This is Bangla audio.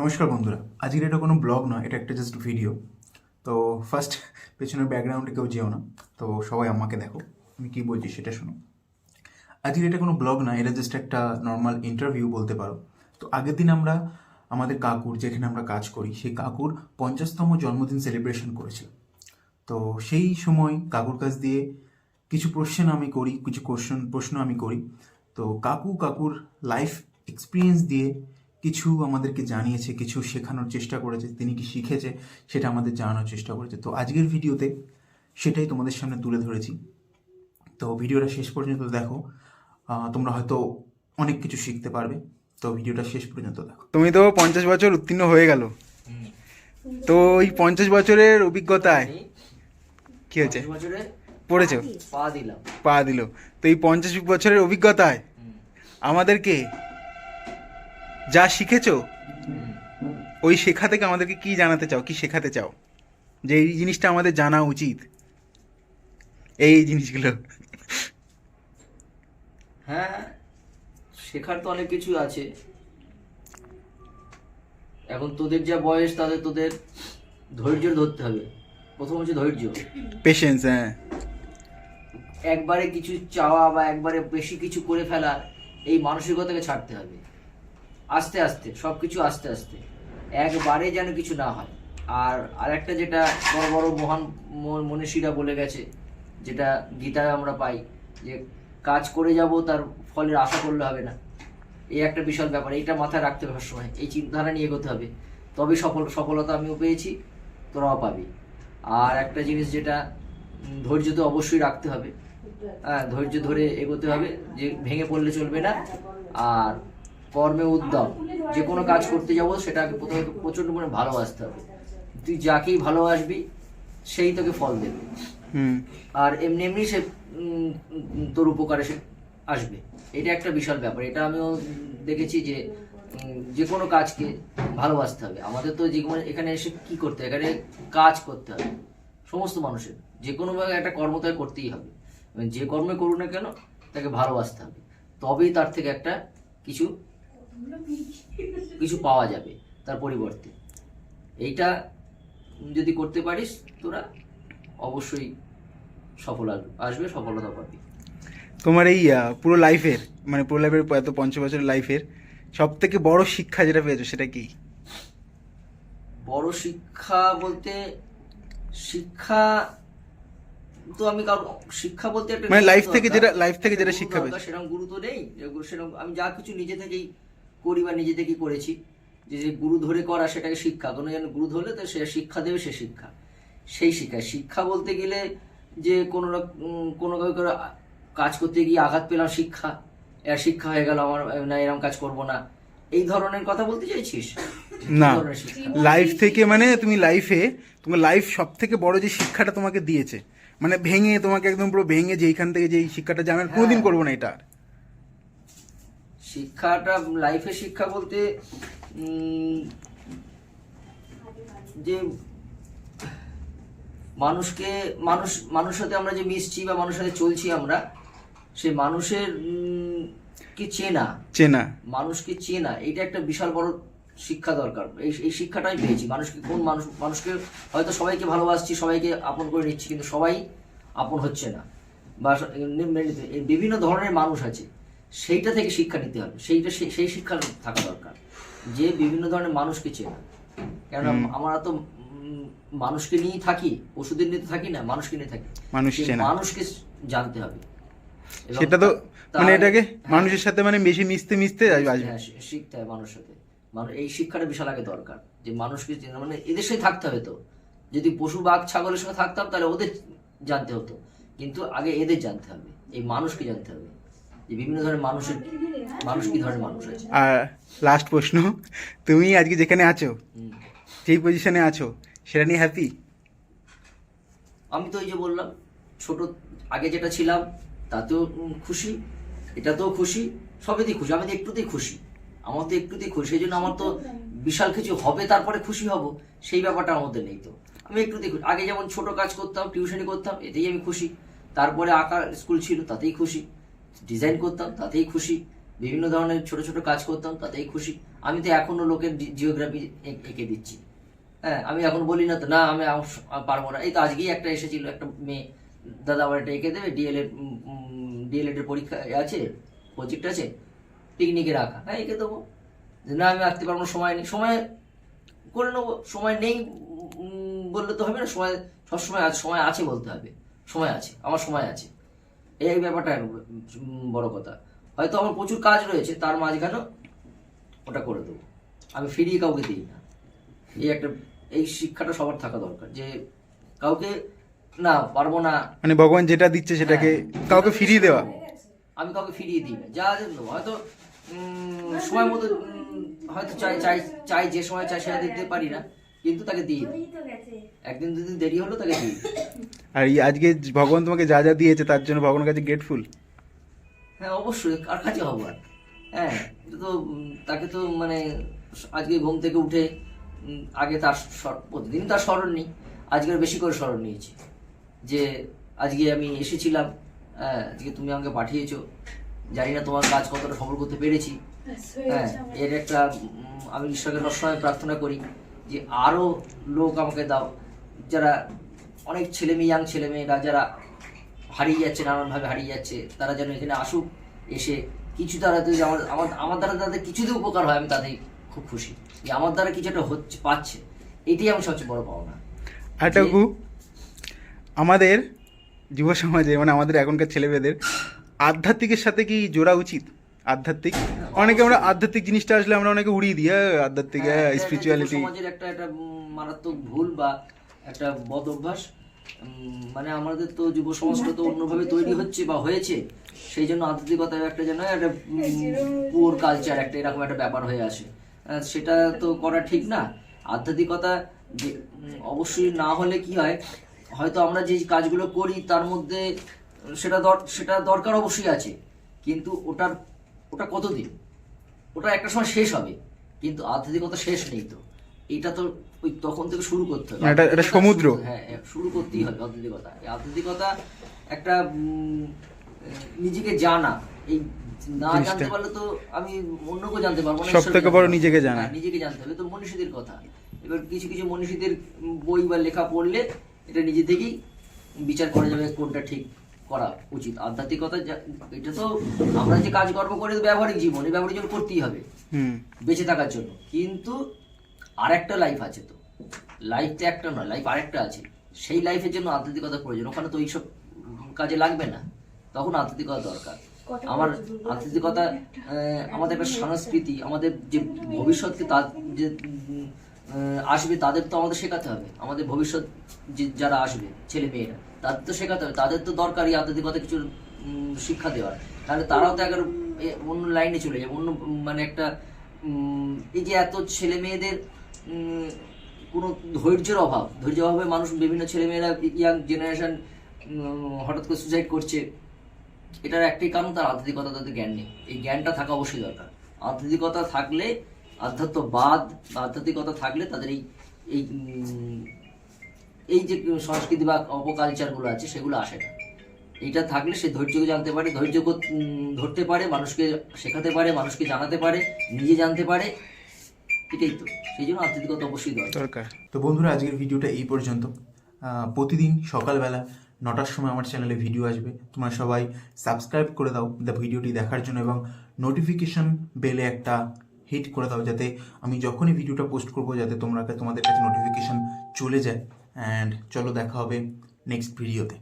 নমস্কার বন্ধুরা, আজকের এটা কোনো ব্লগ নয়, এটা একটা জাস্ট ভিডিও তো ফার্স্ট পেছনের ব্যাকগ্রাউন্ডে কেউ যেও না, তো সবাই আমাকে দেখো, আমি কী বলছি সেটা শোনো। আজকের এটা কোনো ব্লগ না এটা জাস্ট একটা নর্মাল ইন্টারভিউ বলতে পারো। তো আগের দিন আমরা, আমাদের কাকুর, যেখানে আমরা কাজ করি, সেই কাকুর পঞ্চাশতম জন্মদিন সেলিব্রেশন করেছিলাম। তো সেই সময় কাকুর কাছ দিয়ে কিছু প্রশ্ন আমি করি, কিছু কোশ্চেন প্রশ্ন আমি করি। তো কাকু কাকুর লাইফ এক্সপিরিয়েন্স দিয়ে কিছু আমাদেরকে জানিয়েছে কিছু শেখানোর চেষ্টা করেছে তিনি কি শিখেছে সেটা আমাদের জানানোর চেষ্টা করেছে। তো আজকের ভিডিওতে সেটাই তোমাদের সামনে তুলে ধরেছি। তো ভিডিওটা শেষ পর্যন্ত দেখো। তোমরা হয়তো অনেক কিছু শিখতে পারবে। তো ভিডিওটা শেষ পর্যন্ত দেখো। তুমি তো পঞ্চাশ বছর উত্তীর্ণ হয়ে গেল। তো ওই পঞ্চাশ বছরের অভিজ্ঞতায় কি হয়েছে? পড়েছো? পা দিলাম। পা দিল। তো এই পঞ্চাশ বছরের অভিজ্ঞতায় আমাদেরকে যা শিখেছো ওই শেখা থেকে আমাদেরকে কি জানাতে চাও কি শেখাতে চাও? যে এই জিনিসটা আমাদের জানা উচিত। এই জিনিসগুলো। হ্যাঁ শেখার তো অনেক কিছু আছে। এখন তোদের যা বয়স তাদের তোদের ধৈর্য ধরতে হবে। প্রথম হচ্ছে ধৈর্য। পেশেন্স হ্যাঁ। একবারে কিছু চাওয়া বা একবারে বেশি কিছু করে ফেলা এই মানসিকতাকে ছাড়তে হবে। আস্তে আস্তে সব কিছু আস্তে আস্তে। একবারে যেন কিছু না হয়। আর আরেকটা যেটা বড় বড় মহান মনীষীরা বলে গেছে, যেটা গীতায় আমরা পাই, যে কাজ করে যাব তার ফলের আশা করলে হবে না। এই একটা বিশাল ব্যাপার, এইটা মাথায় রাখতে হবে সবসময়। এই চিন্তাধারা নিয়ে এগোতে হবে। তবে সফল, সফলতা আমিও পেয়েছি, তোরাও পাবি। আর একটা জিনিস যেটা ধৈর্য তো অবশ্যই রাখতে হবে। হ্যাঁ ধৈর্য ধরে এগোতে হবে, যে ভেঙে পড়লে চলবে না। আর কর্মে উদ্যম যে কোনো কাজ করতে যাব সেটাকে প্রথমে প্রচণ্ড মনে ভালোবাসতে হবে। তুই যাকেই ভালোবাসবি সেই তোকে ফল দেবে। হুম। আর এমনি এমনি সে তোর উপকারে সে আসবে। এটা একটা বিশাল ব্যাপার। এটা আমিও দেখেছি যে যে কোনো কাজকে ভালোবাসতে হবে। আমাদের তো যে কোনো এখানে এসে কি করতে হবে এখানে কাজ করতে হবে। সমস্ত মানুষের। যে কোনোভাবে একটা কর্ম তাকে করতেই হবে। যে কর্মে করুক না কেন তাকে ভালোবাসতে হবে। তবেই তার থেকে একটা কিছু কিছু পাওয়া যাবে তার পরিবর্তে। এইটা যদি করতে পারিস তোরা অবশ্যই সফল আসবে সফলতা পাবি। তোমার এই পুরো লাইফের মানে পুরো লাইফের এত পঞ্চাশ বছরের লাইফের সব থেকে বড় শিক্ষা যেটা পেয়েছ সেটা কি? বড় শিক্ষা বলতে শিক্ষা তো আমি কারও শিক্ষা বলতে একটা মানে life থেকে যেটা- লাইফ থেকে যেটা শিক্ষা পেয়েছ। সেরকম গুরু তো নেই সেরকম আমি যা কিছু নিজে থেকেই করি বা নিজে থেকেই করেছি। যে যে গুরু ধরে করা সেটাকে শিক্ষা। কোনো যেন গুরু ধরলে তো সে শিক্ষা দেবে সে শিক্ষা। সেই শিক্ষা শিক্ষা বলতে গেলে যে কোনো কোনো কাজ করতে গিয়ে আঘাত পেলাম শিক্ষা। এর শিক্ষা হয়ে গেল আমার না এরকম কাজ করব না। এই ধরনের কথা বলতে চাইছিস? না? লাইফ থেকে মানে তুমি লাইফে তোমার লাইফ সব থেকে বড় যে শিক্ষাটা তোমাকে দিয়েছে মানে ভেঙে তোমাকে একদম পুরো ভেঙে যে এইখান থেকে যে শিক্ষাটা জানার কোনোদিন করব না এটা আর। শিক্ষাটা লাইফে শিক্ষা বলতে যে মানুষকে মানুষ মানুষের সাথে আমরা যে মিশছি বা মানুষের সাথে চলছি আমরা সে মানুষের কে চেনা চেনা মানুষকে চেনা এটা একটা বিশাল বড় শিক্ষা দরকার এই এই শিক্ষাটাই পেয়েছি মানুষকে কোন মানুষ মানুষকে হয়তো সবাইকে ভালোবাসছি সবাইকে আপন করে নিচ্ছি কিন্তু সবাই আপন হচ্ছে না বা বিভিন্ন ধরনের মানুষ আছে সেইটা থেকে শিক্ষা নিতে হবে। সেইটা সেই- শিক্ষা থাকা দরকার। যে বিভিন্ন ধরনের মানুষকে চেনা। কেননা আমরা তো মানুষকে নিয়েই থাকি পশুদের নিয়ে থাকি না মানুষকে নিয়ে থাকি। মানুষকে জানতে হবে। সেটা তো মানে এটাকে হ্যাঁ। মানুষের সাথে মানে বেশি মিশতে মিশতে হ্যাঁ, শিখতে হয় মানুষের সাথে। মানুষ এই শিক্ষাটা বিশাল আগে দরকার। যে মানুষকে চেনা মানে এদের সাথে থাকতে হবে তো। যদি পশু বাঘ ছাগলের সঙ্গে থাকতাম তাহলে ওদের জানতে হতো। কিন্তু আগে এদের জানতে হবে। এই মানুষকে জানতে হবে। যে বিভিন্ন ধরনের মানুষের মানুষ কি ধরনের মানুষ আছে আর লাস্ট প্রশ্ন তুমি আজকে যেখানে আছো। যেই পজিশনে আছো সেটা নিয়ে হ্যাপি আমি তো ওই যে বললাম ছোট আগে যেটা ছিলাম তাতেও খুশি এটাতেও খুশি সবেতেই খুশি আমি তো একটুতেই খুশি। আমার তো একটুতেই খুশি সেই জন্য আমার তো বিশাল কিছু হবে তারপরে খুশি হব সেই ব্যাপারটা আমার মধ্যে নেই তো। আমি একটুতেই খুশি। আগে যেমন ছোট কাজ করতাম টিউশনি করতাম এতেই আমি খুশি। তারপরে আঁকার স্কুল ছিল তাতেই খুশি। ডিজাইন করতাম তাতেই খুশি। বিভিন্ন ধরনের ছোট ছোট কাজ করতাম তাতেই খুশি। আমি তো এখনও লোকের জিওগ্রাফি এঁকে দিচ্ছি। হ্যাঁ আমি এখন বলি না তো না আমি পারব না। এই তো আজকেই একটা এসেছিল একটা মেয়ে। দাদা আমার এটা এঁকে দেবে ডিএলএড ডিএলএড এর পরীক্ষা আছে প্রজেক্ট আছে পিকনিকে রাখা। হ্যাঁ এঁকে দেবো। না আমি আঁকতে পারব না, সময় নেই। সময় করে নেব সময় নেই বললে তো হবে না সময় সবসময় আছে সময় আছে বলতে হবে। সময় আছে আমার সময় আছে। এই ব্যাপারটা বড় কথা। হয়তো আমার প্রচুর কাজ রয়েছে তার মাঝখানেও ওটা করে দেবো। আমি ফিরিয়ে কাউকে দিই না। এই একটা এই শিক্ষাটা সবার থাকা দরকার যে কাউকে না পারব না। মানে ভগবান যেটা দিচ্ছে সেটাকে হ্যাঁ। কাউকে ফিরিয়ে দেওয়া। আমি কাউকে ফিরিয়ে দিই না যা হয়তো উম, সময় মতো হয়তো চাই চাই চাই যে সময় চাই সেটা দিতে পারি না। কিন্তু তাকে দিয়ে দিই একদিন দুদিন দেরি হলো তাকে দিই আর এই আজকে ভগবান তোমাকে যা যা দিয়েছে তার জন্য ভগবানের কাছে গ্রেটফুল হ্যাঁ অবশ্যই কার কাছে হব আর হ্যাঁ তো তাকে তো মানে আজকে ঘুম থেকে উঠে আগে তার প্রতিদিন তার স্মরণ নেই আজকের বেশি করে স্মরণ নিয়েছি। যে আজকে আমি এসেছিলাম হ্যাঁ আজকে তুমি আমাকে পাঠিয়েছো জানি না তোমার কাজ কতটা সফল করতে পেরেছি। হ্যাঁ এর একটা আমি ঈশ্বরকে সবসময় প্রার্থনা করি যে আরও লোক আমাকে দাও। যারা অনেক ছেলে মেয়ে ইয়াং ছেলে মেয়েরা যারা হারিয়ে যাচ্ছে নানানভাবে হারিয়ে যাচ্ছে তারা যেন এখানে আসুক এসে কিছু তারা যদি আমার আমার আমার দ্বারা তাদের কিছুতে উপকার হয় আমি তাদের খুব খুশি। যে আমার দ্বারা কিছু একটা হচ্ছে পাচ্ছে এটাই আমার সবচেয়ে বড় পাওনা। আরেকটা গু আমাদের যুব সমাজে মানে আমাদের এখনকার ছেলেমেয়েদের আধ্যাত্মিকের সাথে কি জোড়া উচিত? আধ্যাত্মিক। অনেকে আমরা আধ্যাত্মিক জিনিসটা আসলে আমরা অনেকে উড়িয়ে দিই হ্যাঁ, আধ্যাত্মিক হ্যাঁ, এটা স্পিরিচুয়ালিটি সমাজের একটা একটা মারাত্মক ভুল বা একটা বদ অভ্যাস। মানে আমাদের তো যুব সমাজটা তো অন্যভাবে তৈরি হচ্ছে বা হয়েছে। সেই জন্য আধ্যাত্মিকতার একটা যেন একটা পুর কালচার একটা এরকম একটা ব্যাপার হয়ে আসে। সেটা তো করা ঠিক না। আধ্যাত্মিকতা যে- অবশ্যই না হলে কি হয়? হয়তো আমরা যে কাজগুলো করি তার মধ্যে সেটা সেটা দরকার অবশ্যই আছে। কিন্তু ওটার ওটা কতদিন? ওটা একটা সময় শেষ হবে কিন্তু আধ্যাত্মিকতা শেষ নেই তো। এটা তো ওই তখন থেকে শুরু করতে হবে। এটা- এটা সমুদ্র। হ্যাঁ হ্যাঁ, শুরু করতেই হবে আধ্যাত্মিকতা। এই আধ্যাত্মিকতা একটা নিজেকে জানা। এই না জানতে পারলে তো আমি অন্যকেও জানতে পারব না বড় নিজেকে জানা। হ্যাঁ, নিজেকে জানতে হবে। তো মনীষীদের কথা। এবার কিছু কিছু মনীষীদের বই বা লেখা পড়লে এটা নিজে থেকেই বিচার করা যাবে কোনটা ঠিক। করা উচিত। আধ্যাত্মিকতা যা- এটা তো আমরা যে কাজকর্ম করে ব্যবহারিক জীবন এই ব্যবহারিক জীবন করতেই হবে। বেঁচে থাকার জন্য। কিন্তু আরেকটা লাইফ আছে তো। লাইফ তো একটা নয় লাইফ আরেকটা আছে। সেই লাইফের জন্য আধ্যাত্মিকতা প্রয়োজন। ওখানে তো এইসব কাজে লাগবে না। তখন আধ্যাত্মিকতা দরকার। আমার আধ্যাত্মিকতা আহ, আমাদের একটা সংস্কৃতি আমাদের যে ভবিষ্যৎকে তার যে আসবে তাদের তো আমাদের শেখাতে হবে। আমাদের ভবিষ্যৎ যে যারা আসবে ছেলে মেয়েরা তাদের তো শেখাতে হবে, তাদের তো দরকারই আধ্যাত্মিকতা কিছু শিক্ষা দেওয়ার। তাহলে তারাও তো একবার অন্য লাইনে চলে যাবে, অন্য মানে একটা এই যে এত ছেলে মেয়েদের কোনো ধৈর্যের অভাব, ধৈর্যের অভাবে মানুষ বিভিন্ন ছেলেমেয়েরা ইয়াং জেনারেশন হঠাৎ করে সুসাইড করছে, এটার একটাই কারণ তার আধ্যাত্মিকতা, তাদের জ্ঞান নেই। এই জ্ঞানটা থাকা অবশ্যই দরকার। আধ্যাত্মিকতা থাকলে, আধ্যাত্মবাদ বা আধ্যাত্মিকতা থাকলে তাদের এই এই এই যে সংস্কৃতি বা অপকালচারগুলো আছে সেগুলো আসে না। এইটা থাকলে সে ধৈর্যকে জানতে পারে ধৈর্য ধরতে পারে মানুষকে শেখাতে পারে মানুষকে জানাতে পারে নিজে জানতে পারে। এটাই তো। সেই জন্য আধ্যাত্মিকতা অবশ্যই দরকার। দরকার। তো বন্ধুরা আজকের ভিডিওটা এই পর্যন্ত। প্রতিদিন সকালবেলা নটার সময় আমার চ্যানেলে ভিডিও আসবে। তোমরা সবাই সাবস্ক্রাইব করে দাও দ্য ভিডিওটি দেখার জন্য এবং নোটিফিকেশন বেলে একটা হিট করে দাও যাতে আমি যখনই ভিডিওটা পোস্ট করব যাতে তোমরা তোমাদের কাছে নোটিফিকেশন চলে যায়। অ্যান্ড চলো দেখা হবে নেক্সট ভিডিওতে